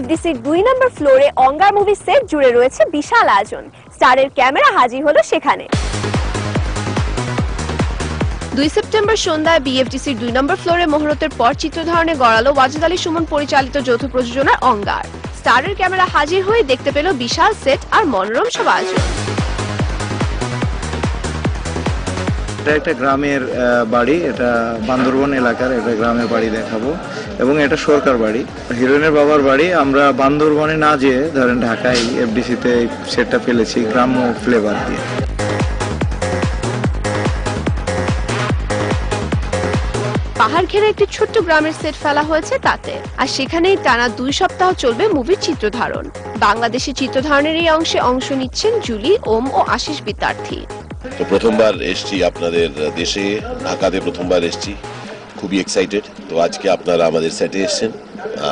বিএফডিসির দুই নম্বর ফ্লোরে অঙ্গার movie set জুড়ে রয়েছে বিশাল আয়োজন। স্টারের ক্যামেরা হাজির হলো সেখানে। দুই সেপ্টেম্বর সন্ধ্যায় বিএফডিসির দুই নম্বর ফ্লোরে মহরতের পর চিত্র ধারণে গড়ালো ওয়াজেদ আলী সুমন পরিচালিত যৌথ প্রযোজনার অঙ্গার। স্টারের ক্যামেরা হাজির হয়ে দেখতে পেল বিশাল সেট আর মনোরম সব আয়োজন। এটা একটা গ্রামের বাড়ি। এটা বান্দরবন এলাকার একটা গ্রামের বাড়ি দেখাবো। এবং এটা সরকার বাড়ি। হিরোইনের বাবার বাড়ি। আমরা বান্দরবনে না যেয়ে ধরেন ঢাকায় এফডিসিতে সেটটা ফেলেছি, গ্রাম্য ফ্লেভার দিয়ে। পাহাড় ঘেরা একটি ছোট্ট গ্রামের সেট ফেলা হয়েছে তাতে। আর সেখানেই টানা দুই সপ্তাহ চলবে মুভির চিত্র চিত্রধারণ। বাংলাদেশি চিত্রধারণের এই অংশে অংশ নিচ্ছেন জুলি, ওম ও আশিস বিদ্যার্থী। তো প্রথমবার এসছি আপনাদের দেশে ঢাকাতে প্রথমবার এসছি। খুবই এক্সাইটেড তো আজকে আপনারা আমাদের সেটে এসেছেন।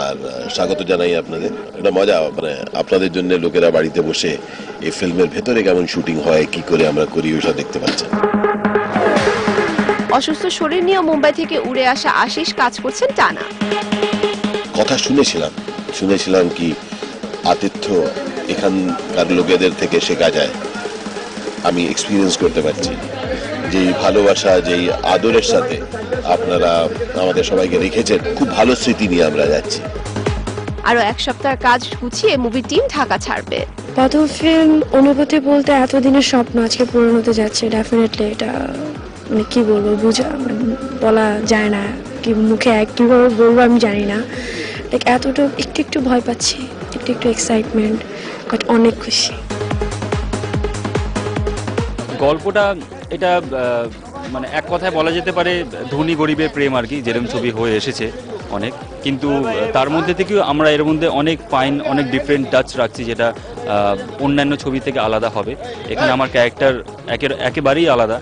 আর স্বাগত জানাই আপনাদের। এটা মজা মানে আপনাদের জন্য লোকেরা বাড়িতে বসে এই ফিল্মের ভেতরে কেমন শুটিং হয় কি করে আমরা করি ওইসব দেখতে পাচ্ছেন। অসুস্থ শরীর নিয়ে মুম্বাই থেকে উড়ে আসা আশিস কাজ করছেন টানা। কথা শুনেছিলাম। শুনেছিলাম কি আতিথ্য এখানকার লোকেদের থেকে শেখা যায় আমি এক্সপিরিয়েন্স করতে পারছি। যেই ভালোবাসা যেই আদরের সাথে আপনারা আমাদের সবাইকে রেখেছেন খুব ভালো স্মৃতি নিয়ে আমরা যাচ্ছি। আরও এক সপ্তাহ কাজ গুছিয়ে মুভি টিম ঢাকা ছাড়বে। প্রথম ফিল্ম অনুভূতি বলতে এতদিনের স্বপ্ন আজকে পূরণ হতে যাচ্ছে ডেফিনেটলি এটা মানে কি বলব বুঝা মানে বলা যায় না কি মুখে এক কীভাবে বলব আমি জানি না। লাইক এতটা একটু একটু ভয় পাচ্ছি একটু একটু এক্সাইটমেন্ট বাট অনেক খুশি। গল্পটা, এটা মানে এক কথায় বলা যেতে পারে, ধনী গরিবের প্রেম আর কি যেরকম ছবি হয়ে এসেছে অনেক। কিন্তু তার মধ্যে থেকেও আমরা এর মধ্যে অনেক ফাইন অনেক ডিফারেন্ট টাচ রাখছি, যেটা অন্যান্য ছবি থেকে আলাদা হবে। এখানে আমার ক্যারেক্টার একেবারেই আলাদা।